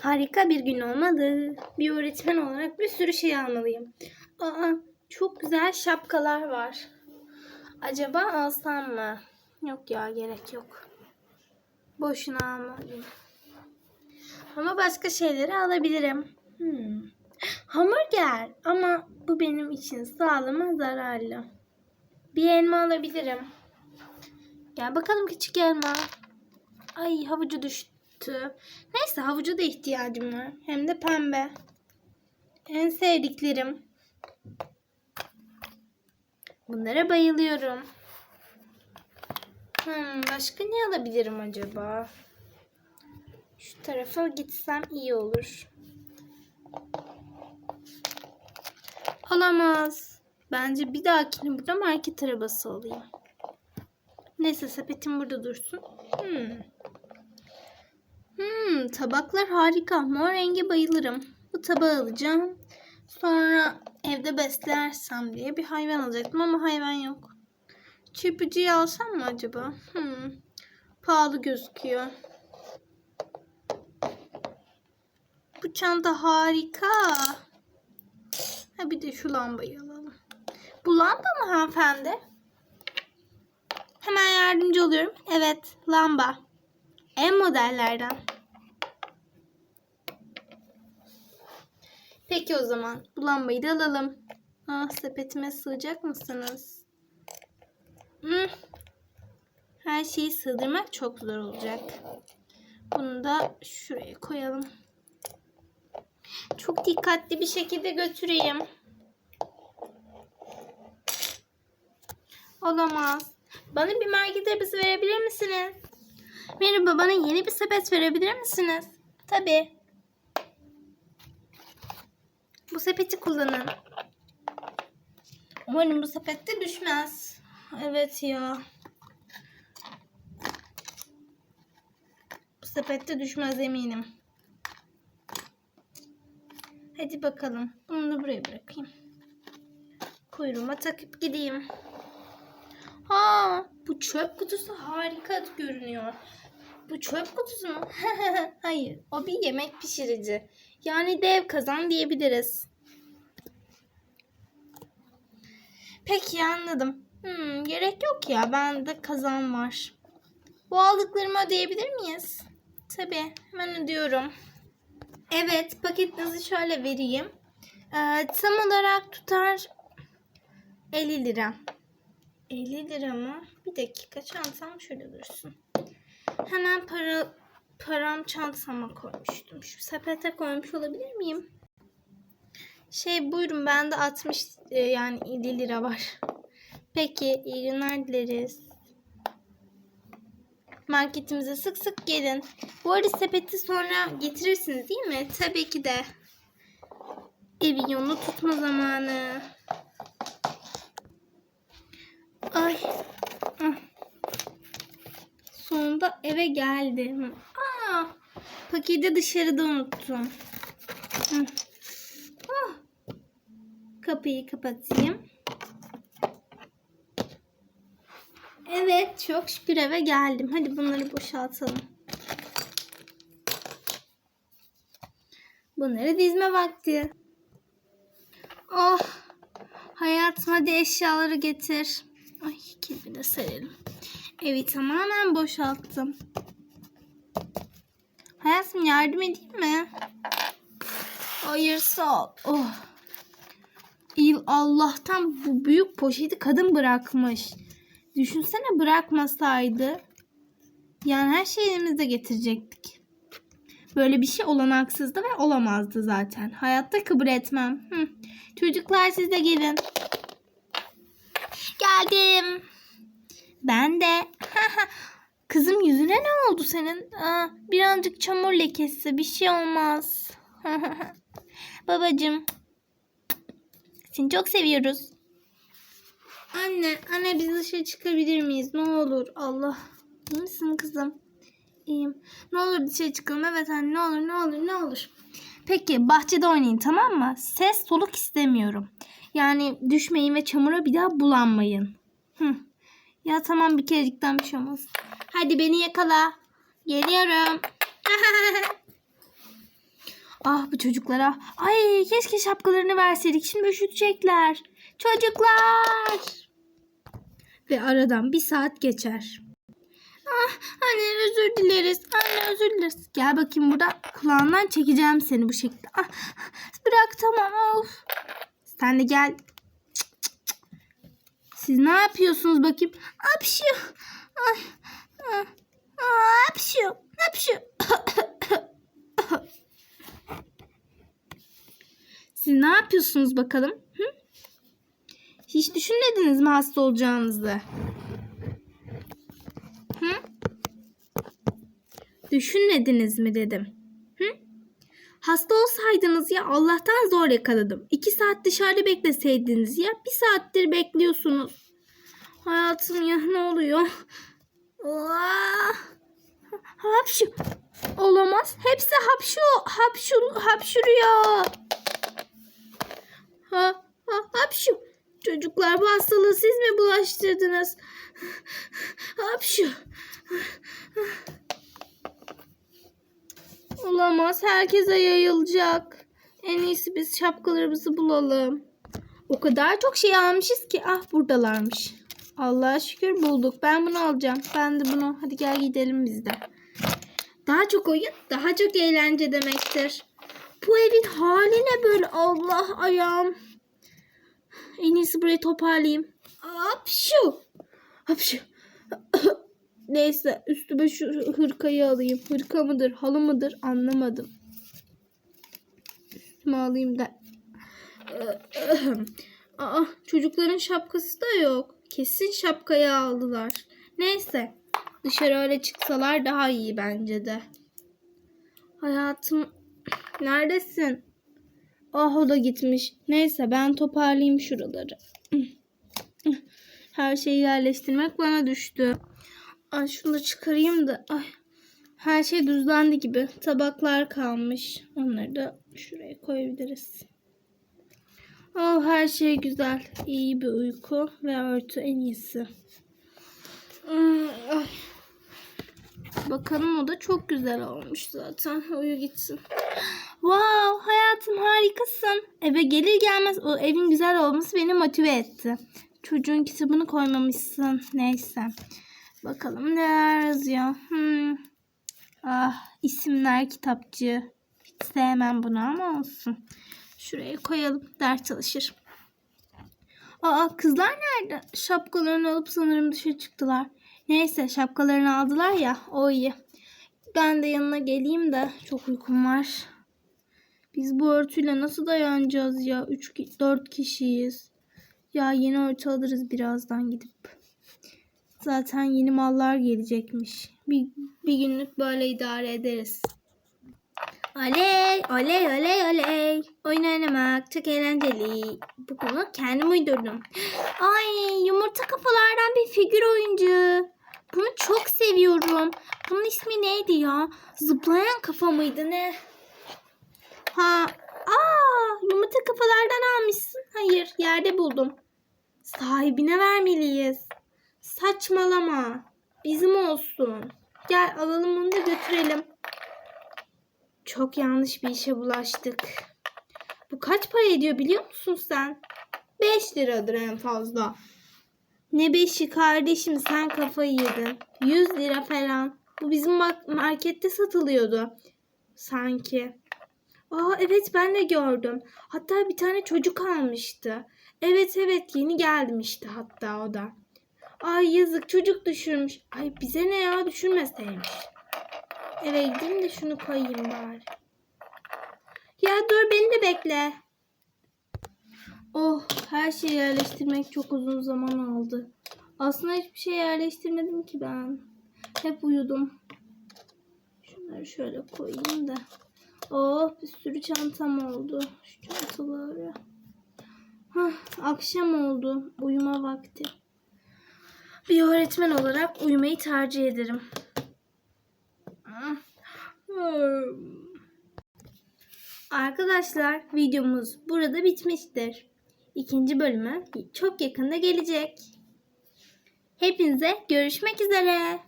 Harika bir gün olmalı. Bir öğretmen olarak bir sürü şey almalıyım. Aa, çok güzel şapkalar var. Acaba alsam mı? Yok ya gerek yok. Boşuna almalıyım. Ama başka şeyleri alabilirim. Hmm. Hamburger ama bu benim için sağlığıma zararlı. Bir elma alabilirim. Gel bakalım küçük elma. Ay havucu düştü. Neyse havuca da ihtiyacım var. Hem de pembe. En sevdiklerim. Bunlara bayılıyorum. Hmm, başka ne alabilirim acaba? Şu tarafa gitsem iyi olur. Alamaz. Bence bir dahakine burada market arabası alayım. Neyse sepetim burada dursun. Hmm. Hmm, tabaklar harika. Mor rengi bayılırım. Bu tabağı alacağım. Sonra evde beslersem diye bir hayvan alacaktım ama hayvan yok. Çırpıcıyı alsam mı acaba? Hmm. Pahalı gözüküyor. Bu çanta harika. Ha bir de şu lambayı alalım. Bu lamba mı hanımefendi? Hemen yardımcı oluyorum. Evet, lamba. En modellerden. Peki o zaman bu lambayı da alalım. Ah sepetime sığacak mısınız? Hmm. Her şeyi sığdırmak çok zor olacak. Bunu da şuraya koyalım. Çok dikkatli bir şekilde götüreyim. Olamaz. Bana bir market arabası verebilir misiniz? Merhaba bana yeni bir sepet verebilir misiniz? Tabii. Bu sepeti kullanın. Umarım bu sepette düşmez. Evet ya. Bu sepette düşmez eminim. Hadi bakalım. Bunu da buraya bırakayım. Kuyruğuma takıp gideyim. Ha, bu çöp kutusu harika görünüyor. Bu çöp kutusu mu? Hayır, o bir yemek pişirici. Yani dev kazan diyebiliriz. Peki anladım. Hmm, gerek yok ya. Bende kazan var. Bu aldıklarımı ödeyebilir miyiz? Tabii. Hemen ödüyorum. Evet. Paketinizi şöyle vereyim. Ee, tam olarak tutar 50 lira. 50 lira mı? Bir dakika çantam şöyle dursun. Hemen para param çantama koymuştum. Şu sepete koymuş olabilir miyim? Şey buyurun bende 60 e, yani 50 lira var. Peki iyi günler dileriz. Marketimize sık sık gelin. Bu arada sepeti sonra getirirsiniz değil mi? Tabii ki de. Evin yolunu tutma zamanı. Ay. Ah. Sonunda eve geldim. Aa, paketi dışarıda unuttum. Hı. Ah. Kapıyı kapatayım. Evet, çok şükür eve geldim. Hadi bunları boşaltalım. Bunları dizme vakti. Oh, hayatım hadi eşyaları getir. Ay, kilidi de serelim. Evi tamamen boşalttım. Hayatım yardım edeyim mi? Hayır sağ ol. Oh. İyi Allah'tan bu büyük poşeti kadın bırakmış. Düşünsene bırakmasaydı. Yani her şeyi elimizde getirecektik. Böyle bir şey olanaksızdı ve olamazdı zaten. Hayatta kabul etmem. Hı. Çocuklar siz de gelin. Geldim. Ben de. Kızım yüzüne ne oldu senin? Aa, birazcık çamur lekesi. Bir şey olmaz. Babacım. Seni çok seviyoruz. Anne, anne biz dışarı çıkabilir miyiz? Ne olur. Allah. İyi misin kızım? İyiyim. Ne olur dışarı çıkalım. Evet anne ne olur ne olur ne olur. Peki bahçede oynayın tamam mı? Ses soluk istemiyorum. Yani düşmeyin ve çamura bir daha bulanmayın. Hı. Ya tamam bir kerecikten bir şey olmaz. Hadi beni yakala. Geliyorum. ah bu çocuklara. Ay keşke şapkalarını verseydik. Şimdi üşütecekler. Çocuklar. Ve aradan bir saat geçer. Ah anne özür dileriz. Anne özür dileriz. Gel bakayım burada kulağından çekeceğim seni bu şekilde. Ah, bırak tamam of. Sen de gel. Siz ne yapıyorsunuz bakayım? Apşu. Apşu. Apşu. Siz ne yapıyorsunuz bakalım? Hı? Hiç düşünmediniz mi hasta olacağınızı? Hı? Düşünmediniz mi dedim. Hasta olsaydınız ya Allah'tan zor yakaladım. İki saat dışarıda bekleseydiniz ya bir saattir bekliyorsunuz. Hayatım ya ne oluyor? Ah! Hapşu. Olamaz. Hepsi hapşu, hapşu, hapşuruyor. Ha, ha, hapşu. Çocuklar bu hastalığı siz mi bulaştırdınız? Hapşu. Olamaz. Herkese yayılacak. En iyisi biz şapkalarımızı bulalım. O kadar çok şey almışız ki. Ah buradalarmış. Allah'a şükür bulduk. Ben bunu alacağım. Ben de bunu. Hadi gel gidelim biz de. Daha çok oyun, daha çok eğlence demektir. Bu evin hali ne böyle? Allah ayağım. En iyisi burayı toparlayayım. Hapşu. Hapşu. Neyse üstüme şu hırkayı alayım. Hırka mıdır, halı mıdır anlamadım. Üstüme alayım da. Aa, çocukların şapkası da yok. Kesin şapkayı aldılar. Neyse. Dışarı öyle çıksalar daha iyi bence de. Hayatım neredesin? Ah o da gitmiş. Neyse ben toparlayayım şuraları. Her şeyi yerleştirmek bana düştü. Ay şunu da çıkarayım da. Ay. Her şey düzlendi gibi. Tabaklar kalmış. Onları da şuraya koyabiliriz. Oh her şey güzel. İyi bir uyku ve örtü en iyisi. Hmm, Ay. Bakalım o da çok güzel olmuş zaten. Uyu gitsin. Wow hayatım harikasın. Eve gelir gelmez o evin güzel olması beni motive etti. Çocuğun kitabını koymamışsın. Neyse. Bakalım neler yazıyor. Hmm. Ah isimler kitapçı. Hiç sevmem bunu ama olsun. Şuraya koyalım. Ders çalışır. Aa kızlar nerede? Şapkalarını alıp sanırım dışarı çıktılar. Neyse şapkalarını aldılar ya o iyi. Ben de yanına geleyim de çok uykum var. Biz bu örtüyle nasıl dayanacağız ya? 3 4 kişiyiz. Ya yeni örtü alırız birazdan gidip. Zaten yeni mallar gelecekmiş. Bir, bir günlük böyle idare ederiz. Oley, oley, oley, oley. Oyun oynamak çok eğlenceli. Bunu kendim uydurdum. Ay, yumurta kafalardan bir figür oyuncu. Bunu çok seviyorum. Bunun ismi neydi ya? Zıplayan kafa mıydı ne? Ha, aa, yumurta kafalardan almışsın. Hayır, yerde buldum. Sahibine vermeliyiz. Saçmalama. Bizim olsun. Gel alalım bunu da götürelim. Çok yanlış bir işe bulaştık. Bu kaç para ediyor biliyor musun sen? 5 liradır en fazla. Ne beşi kardeşim sen kafayı yedin. 100 lira falan. Bu bizim markette satılıyordu. Sanki. Aa evet ben de gördüm. Hatta bir tane çocuk almıştı. Evet evet yeni gelmişti hatta o da. Ay yazık çocuk düşürmüş. Ay bize ne ya düşürmeseymiş. Eve gideyim de şunu koyayım bari. Ya dur beni de bekle. Oh her şeyi yerleştirmek çok uzun zaman aldı. Aslında hiçbir şey yerleştirmedim ki ben. Hep uyudum. Şunları şöyle koyayım da. Oh bir sürü çantam oldu. Şu çantaları. Hah, akşam oldu. Uyuma vakti. Bir öğretmen olarak uyumayı tercih ederim. Arkadaşlar videomuz burada bitmiştir. İkinci bölümü çok yakında gelecek. Hepinize görüşmek üzere.